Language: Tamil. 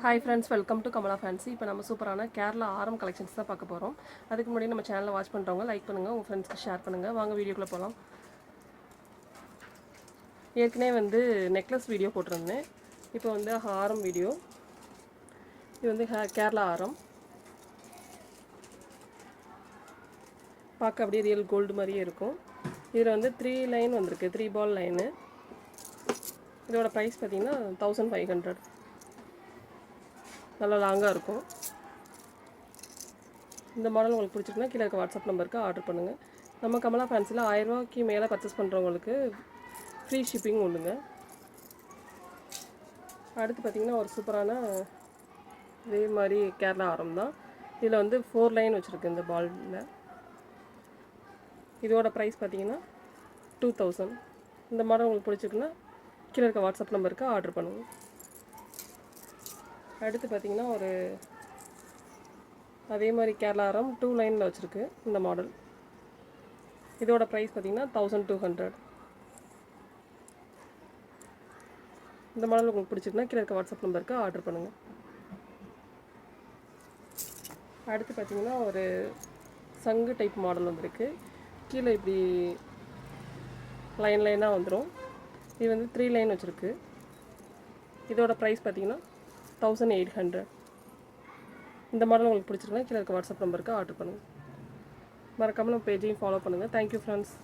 Hi friends welcome to Kamala fancy இப்போ நம்ம சூப்பரான கேரளா ஆரம் கலெக்ஷன்ஸ் தான் பார்க்க போகிறோம் அதுக்கு முன்னாடி நம்ம சேனலை வாட்ச் பண்ணுறவங்க லைக் பண்ணுங்கள் உங்கள் ஃப்ரெண்ட்ஸ்க்கு ஷேர் பண்ணுங்கள் வாங்க வீடியோக்குள்ளே போகலாம் ஏற்கனவே வந்து நெக்லஸ் வீடியோ போட்டிருந்தேன். இப்போ வந்து ஆரம் வீடியோ இது வந்து ஹே- கேரளா ஆரம். பார்க்க அப்படியே ரியல் கோல்டு மாதிரியே இருக்கும். இதில் வந்து த்ரீ லைன் வந்திருக்கு த்ரீ பால் லைனு இதோட ப்ரைஸ் பார்த்தீங்கன்னா தௌசண்ட் ஃபைவ் ஹண்ட்ரட் நல்லா லாங்காக இருக்கும். இந்த மாடல் உங்களுக்கு பிடிச்சிருக்குன்னா கீழே இருக்க வாட்ஸ்அப் நம்பருக்கு ஆர்டர் பண்ணுங்கள் நம்ம கமலா ஃபேன்ஸில் ஆயிரரூவாய்க்கு மேலே பர்ச்சேஸ் பண்ணுறவங்களுக்கு ஃப்ரீ ஷிப்பிங் உண்டுங்க. அடுத்து பார்த்திங்கன்னா ஒரு சூப்பரான இதே மாதிரி கேரளா ஆரம் தான். இதில் வந்து ஃபோர் லைன் வச்சுருக்கு இந்த பாலில் இதோட ப்ரைஸ் பார்த்தீங்கன்னா டூ தௌசண்ட் இந்த மாடல் உங்களுக்கு பிடிச்சிருக்குன்னா கீழே இருக்க வாட்ஸ்அப் நம்பருக்கு ஆர்டர் பண்ணுங்கள் அடுத்து பார்த்தீங்கன்னா ஒரு அதே மாதிரி கேரளாரம் டூ லைனில் வச்சுருக்கு இந்த மாடல் இதோட ப்ரைஸ் பார்த்தீங்கன்னா தௌசண்ட் டூ ஹண்ட்ரட் இந்த மாடல் உங்களுக்கு பிடிச்சிருக்குன்னா கீழே இருக்க வாட்ஸ்அப் நம்பருக்கு ஆர்டர் பண்ணுங்கள் அடுத்து பார்த்தீங்கன்னா ஒரு சங்கு டைப் மாடல் வந்திருக்கு. கீழே இப்படி லைன் லைனாக வந்துடும் இது வந்து த்ரீ லைன் வச்சுருக்கு. இதோட ப்ரைஸ் பார்த்தீங்கன்னா தௌசண்ட் எயிட் ஹண்ட்ரட் இந்த மாடல் உங்களுக்கு பிடிச்சிருக்கா கீழே இருக்க வாட்ஸ்அப் நம்பருக்கு ஆர்டர் பண்ணுங்கள் மறக்காமல் நம்ம பேஜையும் ஃபாலோ பண்ணுங்கள் தேங்க்யூ ஃப்ரெண்ட்ஸ்